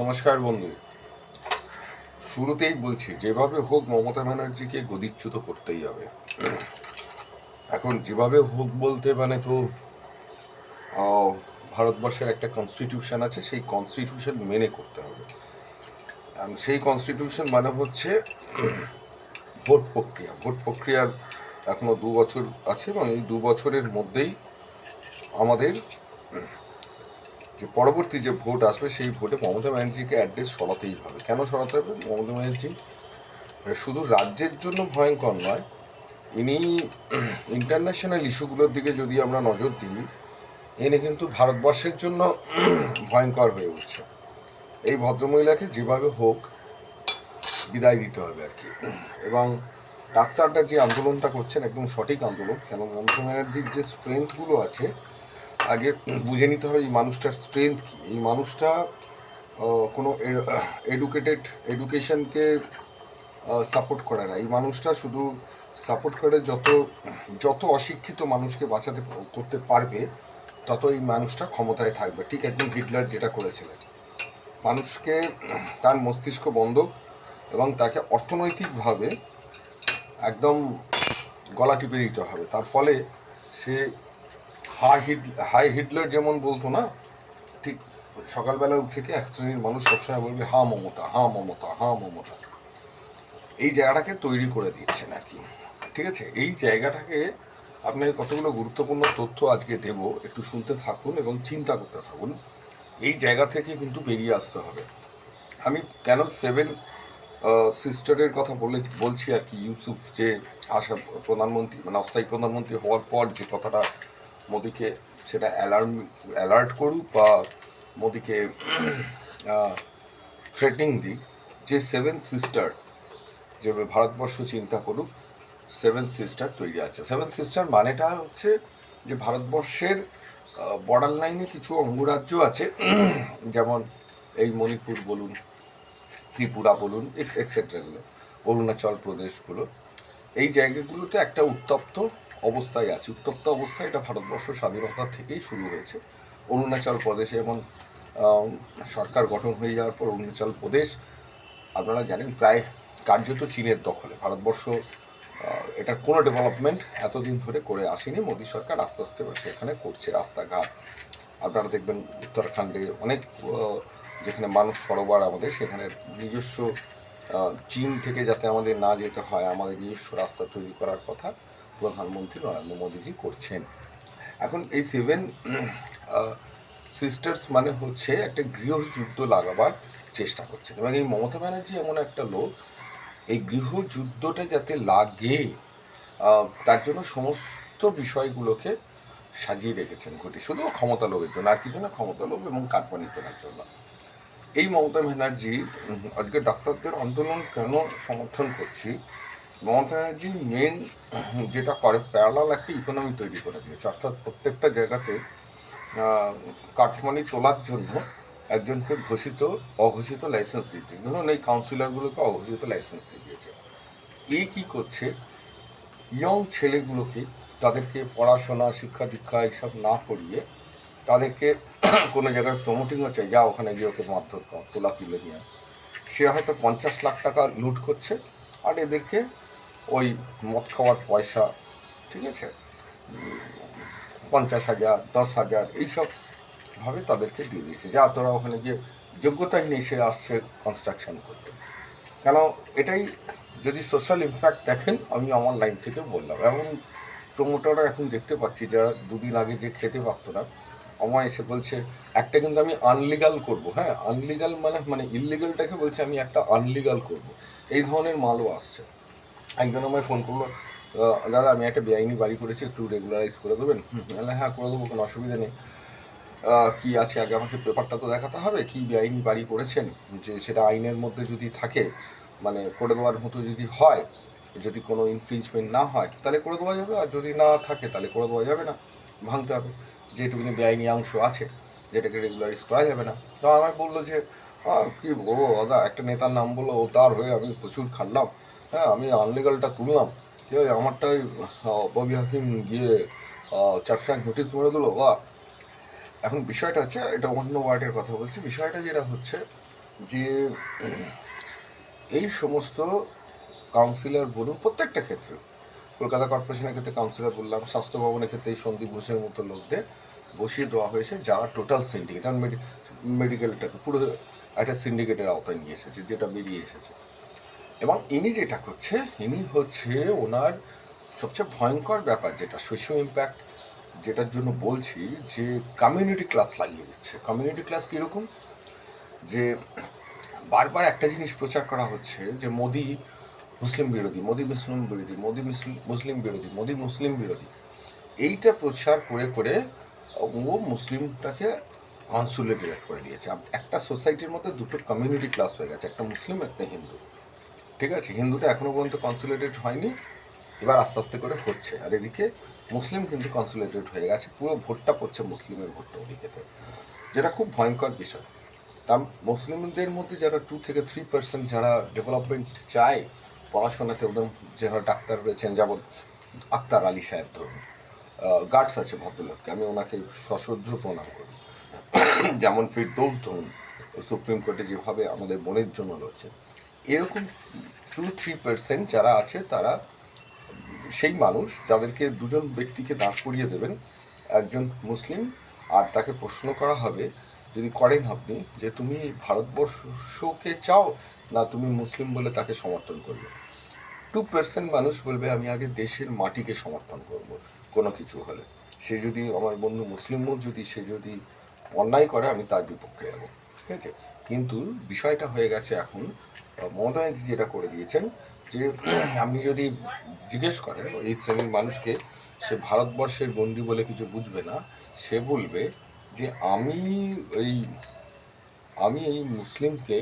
নমস্কার বন্ধু। শুরুতেই বলছি, যেভাবে হোক মমতা ব্যানার্জিকে গদিচ্যুত করতেই হবে। এখন যেভাবে হোক বলতে মানে তো ভারতবর্ষের একটা কনস্টিটিউশন আছে, সেই কনস্টিটিউশন মেনে করতে হবে। সেই কনস্টিটিউশন মানে হচ্ছে ভোট প্রক্রিয়া। ভোট প্রক্রিয়ার এখনও দু বছর আছে এবং এই দু বছরের মধ্যেই আমাদের যে পরবর্তী যে ভোট আসবে, সেই ভোটে মমতা ব্যানার্জিকে অ্যাড্রেস সরাতেই হবে। কেন সরাতে হবে? মমতা ব্যানার্জি শুধু রাজ্যের জন্য ভয়ঙ্কর নয়, ইনি ইন্টারন্যাশনাল ইস্যুগুলোর দিকে যদি আমরা নজর দিই, ইনি কিন্তু ভারতবর্ষের জন্য ভয়ঙ্কর হয়ে উঠছে। এই ভদ্রমহিলাকে যেভাবে হোক বিদায় দিতে হবে আর কি। এবং ডাক্তাররা যে আন্দোলনটা করছেন, একদম সঠিক আন্দোলন, কেন মমতা ব্যানার্জির যে স্ট্রেংথগুলো আছে আগে বুঝে নিতে হবে এই মানুষটার স্ট্রেংথ কী। এই মানুষটা কোনো এডুকেটেড এডুকেশনকে সাপোর্ট করে না। এই মানুষটা শুধু সাপোর্ট করে যত যত অশিক্ষিত মানুষকে বাঁচাতে করতে পারবে, তত এই মানুষটা ক্ষমতায় থাকবে। ঠিক একদম হিটলার যেটা করেছিলেন। মানুষকে তার মস্তিষ্ক বন্ধ এবং তাকে অর্থনৈতিকভাবে একদম গলা টিপে দিতে হবে। তার ফলে সে হাই হিট হাই হিটলার যেমন বলতো না, ঠিক সকালবেলা থেকে এক শ্রেণির মানুষ সবসময় বলবে, হা, মমতা হা মমতা হা, মমতা। এই জায়গাটাকে তৈরি করে দিচ্ছেন আর কি। ঠিক আছে? এই জায়গাটাকে আপনাকে কতগুলো গুরুত্বপূর্ণ তথ্য আজকে দেব, একটু শুনতে থাকুন এবং চিন্তা করতে থাকুন। এই জায়গা থেকে কিন্তু বেরিয়ে আসতে হবে। আমি কেন সেভেন সিস্টারের কথা বলে, বলছি আর কি, ইউসুফ যে আশা প্রধানমন্ত্রী মানে অস্থায়ী প্রধানমন্ত্রী হওয়ার পর যে কথাটা মোদিকে সেটা অ্যালার্ম অ্যালার্ট করুক বা মোদিকে থ্রেটিং দিক, যে সেভেন সিস্টার যে ভারতবর্ষ চিন্তা করুক সেভেন সিস্টার তৈরি আছে। সেভেন সিস্টার মানেটা হচ্ছে যে ভারতবর্ষের বর্ডার লাইনে কিছু অঙ্গরাজ্য আছে, যেমন এই মণিপুর বলুন, ত্রিপুরা বলুন এক্সেট্রাগুলো অরুণাচল প্রদেশগুলো এই জায়গাগুলোতে একটা উত্তপ্ত অবস্থায় আছে। উত্তপ্ত অবস্থায় এটা ভারতবর্ষ স্বাধীনতা থেকেই শুরু হয়েছে। অরুণাচল প্রদেশে আহ, সরকার গঠন হয়ে যাওয়ার পর অরুণাচল প্রদেশ আপনারা জানেন প্রায় কার্যত চীনের দখলে। ভারতবর্ষ এটার কোনো ডেভেলপমেন্ট এতদিন ধরে করে আসেনি। মোদী সরকার আস্তে আস্তে সেখানে করছে রাস্তাঘাট। আপনারা দেখবেন উত্তরাখণ্ডে অনেক যেখানে মানুষ সরোবর আমাদের সেখানে নিজস্ব চীন থেকে যাতে আমাদের না যেতে হয় আমাদের নিজস্ব রাস্তা তৈরি করার কথা। প্রধানমন্ত্রী নরেন্দ্র মোদীজি করছেন। এখন এই সেভেন সিস্টার্স মানে হচ্ছে একটা গৃহযুদ্ধ লাগাবার চেষ্টা করছেন। এবং এই মমতা ব্যানার্জি এমন একটা লোক, এই গৃহযুদ্ধটা যাতে লাগে তার জন্য সমস্ত বিষয়গুলোকে সাজিয়ে রেখেছেন ঘটি। শুধু ক্ষমতা লোভের জন্য, আর কিছু না, ক্ষমতা লোভ এবং কাটমানি তোলার জন্য। এই মমতা ব্যানার্জি আজকে ডাক্তারদের আন্দোলন কেন সমর্থন করছি মমতা ব্যানার্জি মেন যেটা করে প্যারালাল একটা ইকোনমি তৈরি করে দিয়েছে। অর্থাৎ প্রত্যেকটা জায়গাতে কাঠমানি তোলার জন্য একজনকে ঘোষিত, অঘোষিত লাইসেন্স দিতে ধরুন এই কাউন্সিলরগুলোকে অঘোষিত লাইসেন্স দিয়ে দিয়েছে। এই কী করছে? ইয়ং ছেলেগুলোকে, তাদেরকে পড়াশোনা, শিক্ষা দীক্ষা এইসব না পড়িয়ে তাদেরকে কোনো জায়গায় প্রমোটিং হচ্ছে যা ওখানে গিয়ে ওকে মারধর তোলা তুলে নিয়ে। সে হয়তো পঞ্চাশ লাখ টাকা লুট করছে, আর এদেরকে ওই মদ খাওয়ার পয়সা, ঠিক আছে? পঞ্চাশ হাজার, দশ হাজার, এইসব ভাবে তাদেরকে দিয়ে দিয়েছে। যা তোরা ওখানে গিয়ে যোগ্যতাহীন এসে আসছে কনস্ট্রাকশন করতে। কেন এটাই যদি সোশ্যাল ইমপ্যাক্ট দেখেন, আমি আমার লাইন থেকে বললাম। এমন প্রমোটাররা এখন দেখতে পাচ্ছি, যারা দুদিন আগে যে খেতে পারতো না আমার এসে বলছে, একটা কিন্তু আমি আনলিগাল করব। হ্যাঁ আনলিগাল মানে মানে ইললিগালটাকে বলছে, আমি একটা আনলিগাল করব। এই ধরনের মালও আসছে। একজন আমায় ফোন করল দাদা, আমি একটা বেআইনি বাড়ি করেছি, একটু রেগুলারাইজ করে দেবেন? আমি হ্যাঁ করে দেবো, কোনো অসুবিধা নেই। কি আছে আগে আমাকে পেপারটা তো দেখাতে হবে, কি বেআইনি বাড়ি করেছেন? যে সেটা আইনের মধ্যে যদি থাকে মানে করে দেওয়ার মতো যদি হয়, যদি কোনো ইনফ্রিঞ্জমেন্ট না হয়, তাহলে করে দেওয়া যাবে, আর যদি না থাকে, তাহলে করে দেওয়া যাবে না, ভাঙতে হবে। যেটুকুনি বেআইনি অংশ আছে, যেটাকে রেগুলারাইজ করা যাবে না। তো আমায় বলল যে কী বলব, দাদা, একটা নেতার নাম বলল ও তার হয়ে আমি প্রচুর খাটলাম। হ্যাঁ আমি আনলিগালটা তুললাম। ঠিক আছে, আমারটাই ববি হাকিম গিয়ে চারশো এক নোটিশ মেরে দিলো, বা এখন বিষয়টা হচ্ছে, এটা অন্য ওয়ার্ডের কথা বলছি, বিষয়টা যেটা হচ্ছে যে, এই সমস্ত কাউন্সিলর বলুন, প্রত্যেকটা ক্ষেত্রে, কলকাতা কর্পোরেশনের ক্ষেত্রে কাউন্সিলর বললাম, স্বাস্থ্য ভবনের ক্ষেত্রে এই সন্দীপ ঘোষের মতো লোকদের বসিয়ে দেওয়া হয়েছে, যারা টোটাল সিন্ডিকেট আর মেডিকেলটাকে পুরো একটা সিন্ডিকেটের আওতায় নিয়ে এসেছে, যেটা বেরিয়ে এসেছে। এবং ইনি যেটা করছে, ইনি হচ্ছে ওনার সবচেয়ে ভয়ঙ্কর ব্যাপার যেটা সোশ্যাল ইম্প্যাক্ট যেটার জন্য বলছি যে কমিউনিটি ক্লাস লাগিয়ে দিচ্ছে। কমিউনিটি ক্লাস কীরকম যে বারবার একটা জিনিস প্রচার করা হচ্ছে যে মোদি মুসলিম বিরোধী, মোদি মুসলিম বিরোধী, মোদি মুসলিম বিরোধী, মোদি মুসলিম বিরোধী। এইটা প্রচার করে করে ও মুসলিমটাকে কনসুলেটেড করে দিয়েছে। একটা সোসাইটির মধ্যে দুটো কমিউনিটি ক্লাস হয়ে গেছে, একটা মুসলিম, একটা হিন্দু। ঠিক আছে হিন্দুটা এখনও পর্যন্ত কনসুলেটেড হয়নি, এবার আস্তে আস্তে করে হচ্ছে। আর এদিকে মুসলিম কিন্তু কনসুলেটেড হয়ে গেছে, পুরো ভোটটা পড়ছে মুসলিমের ভোটটা ওদিকেতে যেটা খুব ভয়ঙ্কর বিষয়। তা মুসলিমদের মধ্যে যারা টু থেকে থ্রি পার্সেন্ট যারা ডেভেলপমেন্ট চায়, পড়াশোনাতে ওদের যারা ডাক্তার রয়েছেন যেমন আক্তার আলী সাহেব ধরুন গার্ডস আছে ভদ্রলোককে, আমি ওনাকে সশ্রদ্ধ প্রণাম করি। যেমন ফিরদৌস ধরুন সুপ্রিম কোর্টে যেভাবে আমাদের বোনের জন্য রয়েছে এরকম টু থ্রি পার্সেন্ট যারা আছে, তারা সেই মানুষ যাদেরকে দুজন ব্যক্তিকে দাঁড় করিয়ে দেবেন, একজন মুসলিম, আর তাকে প্রশ্ন করা হবে, যদি করেন আপনি, যে তুমি ভারতবর্ষকে চাও না তুমি মুসলিম বলে তাকে সমর্থন করবে? টু পার্সেন্ট মানুষ বলবে, আমি আগে দেশের মাটিকে সমর্থন করব। কোনো কিছু হলে। সে যদি আমার বন্ধু মুসলিমও যদি সে যদি অন্যায় করে, আমি তার বিপক্ষে যাব। ঠিক আছে? কিন্তু বিষয়টা হয়ে গেছে এখন মমতা যেটা করে দিয়েছেন, যে আপনি যদি জিজ্ঞেস করেন এই শ্রেণির মানুষকে সে ভারতবর্ষের গণ্ডি বলে কিছু বুঝবে না, সে বলবে যে আমি এই আমি এই মুসলিমকে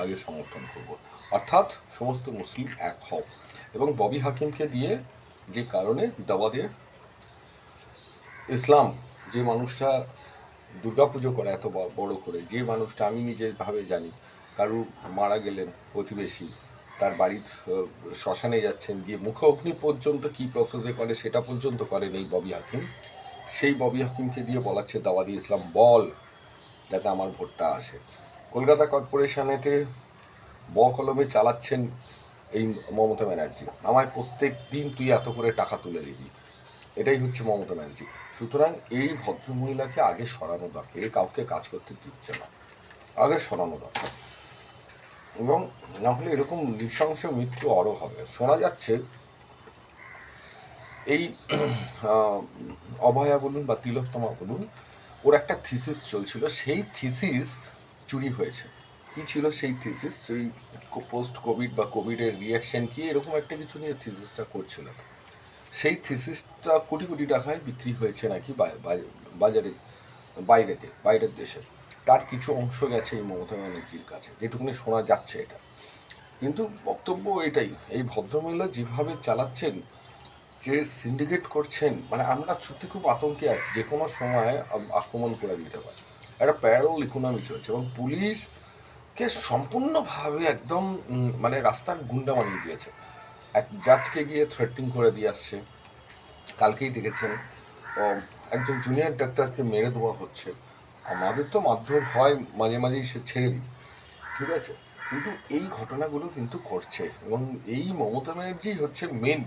আগে সমর্থন করব। অর্থাৎ সমস্ত মুসলিম এক হও। এবং ববি হাকিমকে দিয়ে যে কারণে দাবা দিয়ে ইসলাম, যে মানুষটা দুর্গাপুজো করে, এত বড় করে, যে মানুষটা আমি নিজের ভাবে জানি কারুর মারা গেলেন প্রতিবেশী, তার বাড়ির শ্মশানে যাচ্ছেন, গিয়ে মুখ অগ্নি পর্যন্ত কি প্রসেসে করে সেটা পর্যন্ত করেন এই ববি হাকিম। সেই ববি হাকিমকে দিয়ে বলাচ্ছে দাওয়াদি ইসলাম, বল যাতে আমার ভোটটা আসে। কলকাতা কর্পোরেশনেতে ব কলমে চালাচ্ছেন এই মমতা ব্যানার্জি। আমায় প্রত্যেক দিন তুই এত করে টাকা তুলে দিবি। এটাই হচ্ছে মমতা ব্যানার্জি। সুতরাং এই ভদ্রমহিলাকে আগে সরানো দরকার, এ কাউকে কাজ করতে দিচ্ছে না, আগে সরানো দরকার। এবং না হলে এরকম নৃশংস মৃত্যু আরও হবে। শোনা যাচ্ছে এই অভয়া বলুন বা তিলোত্তমা বলুন, ওর একটা থিসিস চলছিল। সেই থিসিস চুরি হয়েছে। কি ছিল সেই থিসিস? সেই পোস্ট কোভিড বা কোভিডের রিয়াকশন কি? এরকম একটা কিছু নিয়ে থিসিসটা করছিল। সেই থিসিসটা কোটি কোটি টাকায় বিক্রি হয়েছে নাকি বাজারে, বাইরেতে, বাইরের দেশে। তার কিছু অংশ গেছে এই মমতা ব্যানার্জির কাছে। যেটুকুনি শোনা যাচ্ছে এটা। কিন্তু বক্তব্য এটাই, এই ভদ্রমহিলা যেভাবে চালাচ্ছেন, যে সিন্ডিকেট করছেন মানে আমরা সত্যি খুব আতঙ্কে আছি, যে কোনো সময় আক্রমণ করে দিতে পারে। একটা প্যারোল ইকোনমি চলছে এবং পুলিশকে সম্পূর্ণভাবে একদম মানে রাস্তার গুন্ডা বানিয়ে দিয়েছে। এক জাজকে গিয়ে থ্রেটিং করে দিয়ে আসছে। কালকেই দেখেছেন একজন জুনিয়র ডাক্তারকে মেরে দেওয়া হচ্ছে। আমাদের তো মারধর হয় মাঝে মাঝেই সে ছেড়ে দিই, ঠিক আছে? কিন্তু এই ঘটনাগুলো কিন্তু করছে এবং এই মমতা ব্যানার্জি হচ্ছে মেন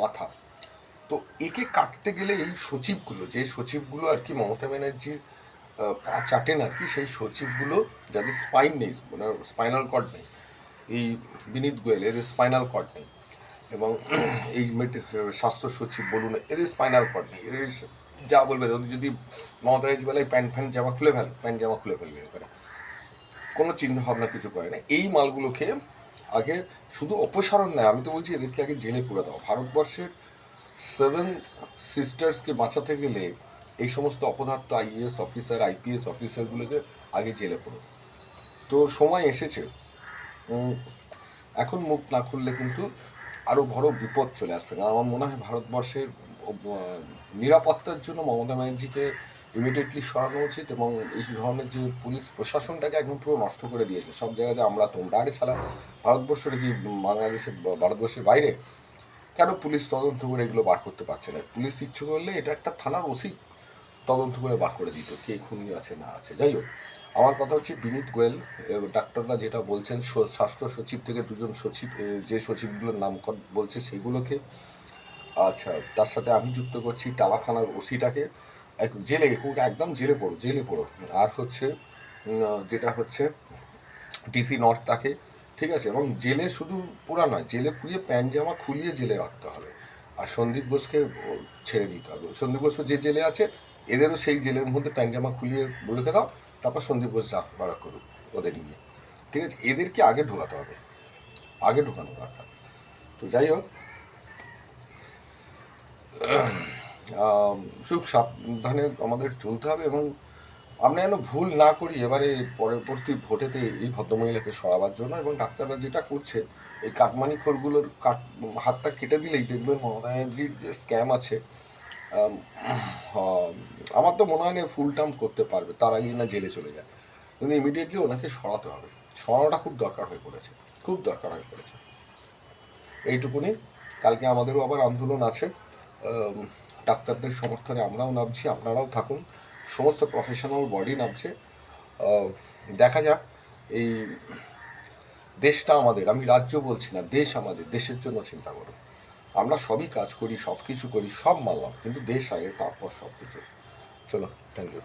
মাথা। তো একে কাটতে গেলে এই সচিবগুলো, যে সচিবগুলো আর কি মমতা ব্যানার্জির পা চাটেন আর কি, সেই সচিবগুলো যাদের স্পাইন নেই মানে স্পাইনাল কর্ড নেই, এই বিনীত গোয়েল, এদের স্পাইনাল কর্ড নেই এবং এই স্বাস্থ্য সচিব বলুন, এদের স্পাইনাল কর্ড নেই, এদের যা বলবে, যদি মমতা ব্যানার্জি বলে, প্যান্ট, ফ্যান্ট জামা খুলে ফেল, প্যান্ট জামা খুলে ফেলবে এবারে কোনো চিন্তা ভাবনা কিছু করে না। এই মালগুলোকে আগে শুধু অপসারণ নেয়, আমি তো বলছি এদেরকে আগে জেলে পুরে দাও। ভারতবর্ষের সেভেন সিস্টার্সকে বাঁচাতে গেলে এই সমস্ত অপদার্থ আইএএস অফিসার আইপিএস অফিসারগুলোকে আগে জেলে পুরো। তো সময় এসেছে। এখন মুখ না খুললে কিন্তু আরও বড় বিপদ চলে আসবে। কারণ আমার মনে হয় ভারতবর্ষের নিরাপত্তার জন্য মমতা ব্যানার্জিকে ইমিডিয়েটলি সরানো উচিত এবং এই ধরনের যে পুলিশ প্রশাসনটাকে একদম পুরো নষ্ট করে দিয়েছে। সব জায়গাতে আমরা তোমরা আরে ছাড়া ভারতবর্ষের কি বাংলাদেশের, ভারতবর্ষের বাইরে? কেন পুলিশ তদন্ত করে এগুলো বার করতে পারছে না? পুলিশ ইচ্ছে করলে এটা একটা থানার ওসি তদন্ত করে বার করে দিত, কে খুনি আছে, না আছে। যাই হোক, আমার কথা হচ্ছে বিনীত গোয়েল ডাক্তাররা যেটা বলছেন স্বাস্থ্য সচিব থেকে দুজন সচিব যে সচিবগুলোর নাম বলছে, সেইগুলোকে আচ্ছা তার সাথে আমি যুক্ত করছি টালাখানার ওসিটাকে। জেলে ওকে একদম জেলে পড়ো জেলে পড়ো আর হচ্ছে যেটা হচ্ছে, ডিসি নর্থ তাকে, ঠিক আছে? এবং জেলে শুধু পুরা নয়, জেলে পুড়িয়ে প্যান্ট জামা খুলিয়ে জেলে রাখতে হবে। আর সন্দীপ ঘোষকে ছেড়ে দিতে হবে। সন্দীপ ঘোষ যে জেলে আছে, এদেরও সেই জেলের মধ্যে প্যান্ট জামা খুলিয়ে রেখে দাও, তারপর সন্দীপ ঘোষ যা বাড়া করুক ওদের নিয়ে। ঠিক আছে? এদেরকে আগে ঢোকাতে হবে। আগে ঢোকানো দরকার। তো যাই হোক খুব সাবধানে আমাদের চলতে হবে এবং আমরা যেন ভুল না করি এবারে পরবর্তী ভোটেতে এই ভদ্রমহিলাকে সরাবার জন্য এবং ডাক্তাররা যেটা করছে এই কাটমানি খোরগুলোর কাট হাতটা কেটে দিলেই দেখবেন মমতা ব্যানার্জির যে স্ক্যাম আছে আম, আম, আমার তো মনে হয় না ফুল টার্ম করতে পারবে তার আগে না জেলে চলে যায়। কিন্তু ইমিডিয়েটলি ওনাকে সরাতে হবে। সরানোটা খুব দরকার হয়ে পড়েছে খুব দরকার হয়ে পড়েছে। এইটুকুনি কালকে আমাদেরও আবার আন্দোলন আছে। ডাক্তারদের সমর্থনে আমরাও নামছি, আপনারাও থাকুন। সমস্ত প্রফেশনাল বডি নামছে। দেখা যাক এই দেশটা আমাদের, আমি রাজ্য বলছি না, দেশ আমাদের, দেশের জন্য চিন্তা করো আমরা সবই কাজ করি সব কিছু করি, সব মানলাম, কিন্তু দেশ আগে তারপর সব কিছু চলো থ্যাংক ইউ